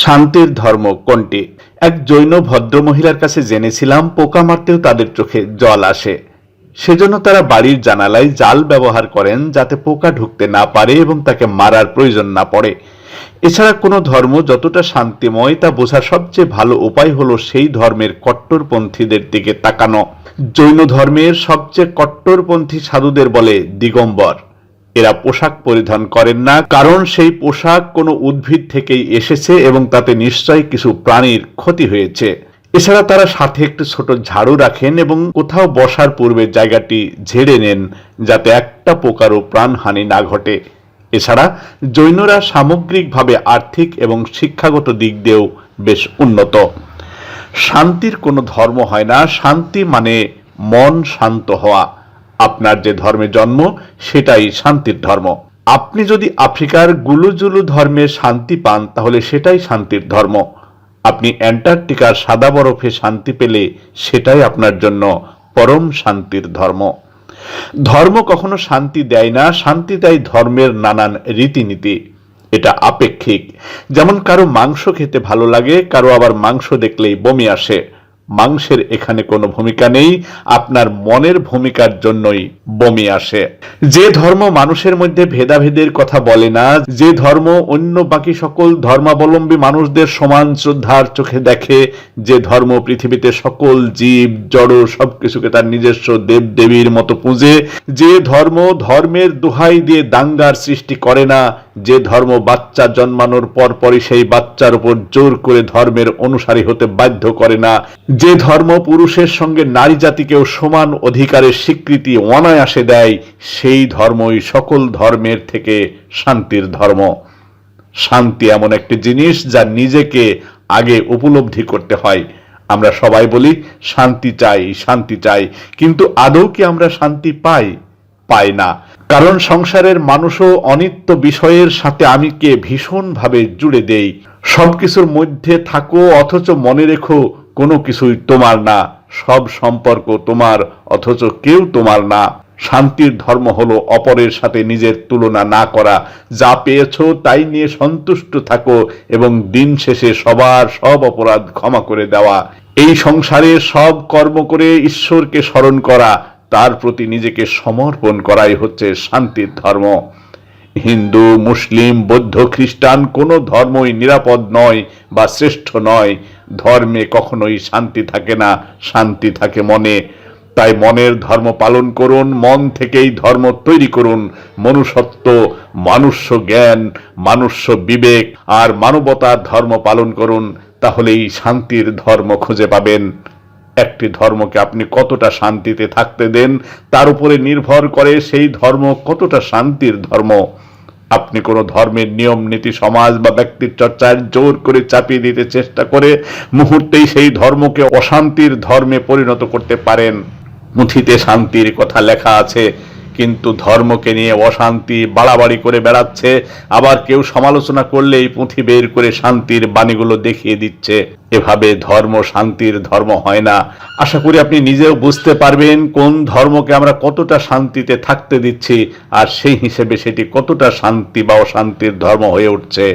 শান্তির ধর্ম কোনটি? এক জৈন ভদ্র মহিলার কাছে জেনেছিলাম পোকা মারতেও তাদের চোখে জল আসে। সেজন্য তারা বাড়ির জানালায় জাল ব্যবহার করেন যাতে পোকা ঢুকতে না পারে এবং তাকে মারার প্রয়োজন না পড়ে। এছাড়া কোনো ধর্ম যতটা শান্তিময় তা বোঝার সবচেয়ে ভালো উপায় হলো সেই ধর্মের কট্টরপন্থীদের দিকে তাকানো। জৈন ধর্মের সবচেয়ে কট্টরপন্থী সাধুদের বলে দিগম্বর। এরা পোশাক পরিধান করেন না, কারণ সেই পোশাক কোনো উদ্ভিদ থেকেই এসেছে এবং তাতে নিশ্চয়ই কিছু প্রাণীর ক্ষতি হয়েছে। এছাড়া তারা সাথে একটি ছোট ঝাড়ু রাখেন এবং কোথাও বসার পূর্বে জায়গাটি ঝেড়ে নেন, যাতে একটা পোকারও প্রাণহানি না ঘটে। এছাড়া জৈনরা সামগ্রিকভাবে আর্থিক এবং শিক্ষাগত দিক দিয়েও বেশ উন্নত। শান্তির কোনো ধর্ম হয় না, শান্তি মানে মন শান্ত হওয়া। আপনার যে ধর্মে জন্ম, সেটাই শান্তির ধর্ম। আপনি যদি আফ্রিকার গুলুজুলু ধর্মে শান্তি পান, তাহলে সেটাই শান্তির ধর্ম। আপনি অ্যান্টার্কটিকার সাদা বরফে শান্তি পেলে, সেটাই আপনার জন্য পরম শান্তির ধর্ম। ধর্ম কখনো শান্তি দেয় না, শান্তি দেয় ধর্মের নানান রীতিনীতি। এটা আপেক্ষিক। যেমন কারও মাংস খেতে ভালো লাগে, কারও আবার মাংস দেখলেই বমি আসে। মাংসের এখানে কোনো ভূমিকা নেই, আপনার মনের ভূমিকার জন্যই বমি আসে। যে ধর্ম মানুষের মধ্যে ভেদাভেদের কথা বলে না, যে ধর্ম অন্য বাকি সকল ধর্মাবলম্বী মানুষদের সমান শ্রদ্ধার চোখে দেখে, যে ধর্ম পৃথিবীতে সকল জীব, জড় সবকিছুকে তার নিজস্ব দেব দেবীর মতো পুজে, যে ধর্ম ধর্মের দোহাই দিয়ে দাঙ্গার সৃষ্টি করে না যে ধর্ম বাচ্চা জন্মানোর পরপরই সেই বাচ্চার উপর জোর করে ধর্মের অনুসারী হতে বাধ্য করে না। যে ধর্ম পুরুষের সঙ্গে নারী জাতিকেও সমান অধিকারের স্বীকৃতি অনায়াসে দেয়, সেই ধর্মই সকল ধর্মের থেকে শান্তির ধর্ম। শান্তি এমন একটি জিনিস যা নিজেকে আগে উপলব্ধি করতে হয়। আমরা সবাই বলি, শান্তি চাই শান্তি চাই। কিন্তু আদৌ কি আমরা শান্তি পাই? পাই না। কারণ সংসারের মানুষও অনিত্য বিষয়ের সাথে আমি আমিকে ভীষণভাবে জুড়ে দেই। সবকিছুর মধ্যে থাকো, অথচ মনে রেখো, কোনো কিছুই তোমার না। সব সম্পর্ক তোমার, অথচ কেউ তোমার না। শান্তির ধর্ম হলো অপরের সাথে নিজের তুলনা না করা। যা পেয়েছ তাই নিয়ে সন্তুষ্ট থাকো এবং দিন শেষে সবার সব অপরাধ ক্ষমা করে দেওয়া। এই সংসারে সব কর্ম করে ঈশ্বরকে স্মরণ করা। তার প্রতি নিজেকে সমর্পণ করাই হচ্ছে শান্তির ধর্ম। হিন্দু, মুসলিম, বৌদ্ধ, খ্রিস্টান কোনো ধর্মই নিরাপদ নয় বা শ্রেষ্ঠ নয়। ধর্মে কখনোই শান্তি থাকে না, শান্তি থাকে মনে। তাই মনের ধর্ম পালন করুন, মন থেকেই ধর্ম তৈরি করুন। মনুষ্যত্ব, মানুষ্য জ্ঞান, মানুষ্য বিবেক আর মানবতার ধর্ম পালন করুন, তাহলেই শান্তির ধর্ম খুঁজে পাবেন। একটি ধর্মকে আপনি কতটা শান্তিতে থাকতে দেন, তার উপরে নির্ভর করে সেই ধর্ম কতটা শান্তির ধর্ম। আপনি কোনো ধর্মের নিয়ম, নীতি, সমাজ বা ব্যক্তির চর্চায় জোর করে চাপিয়ে দিতে চেষ্টা করে মুহূর্তেই সেই ধর্মকে অশান্তির ধর্মে পরিণত করতে পারেন। মুথিতে শান্তির কথা লেখা আছে কিন্তু ধর্মকে নিয়ে অশান্তি বাড়াবাড়ি করে বেড়াচ্ছে। আবার কেউ সমালোচনা করলেই পুঁথি বের করে শান্তির বাণীগুলো দেখিয়ে দিচ্ছে। এভাবে ধর্ম শান্তির ধর্ম হয় না। আশা করি আপনি নিজেও বুঝতে পারবেন কোন ধর্মকে আমরা কতটা শান্তিতে থাকতে দিচ্ছি, আর সেই হিসেবে সেটি কতটা শান্তি বা অশান্তির ধর্ম হয়ে উঠছে।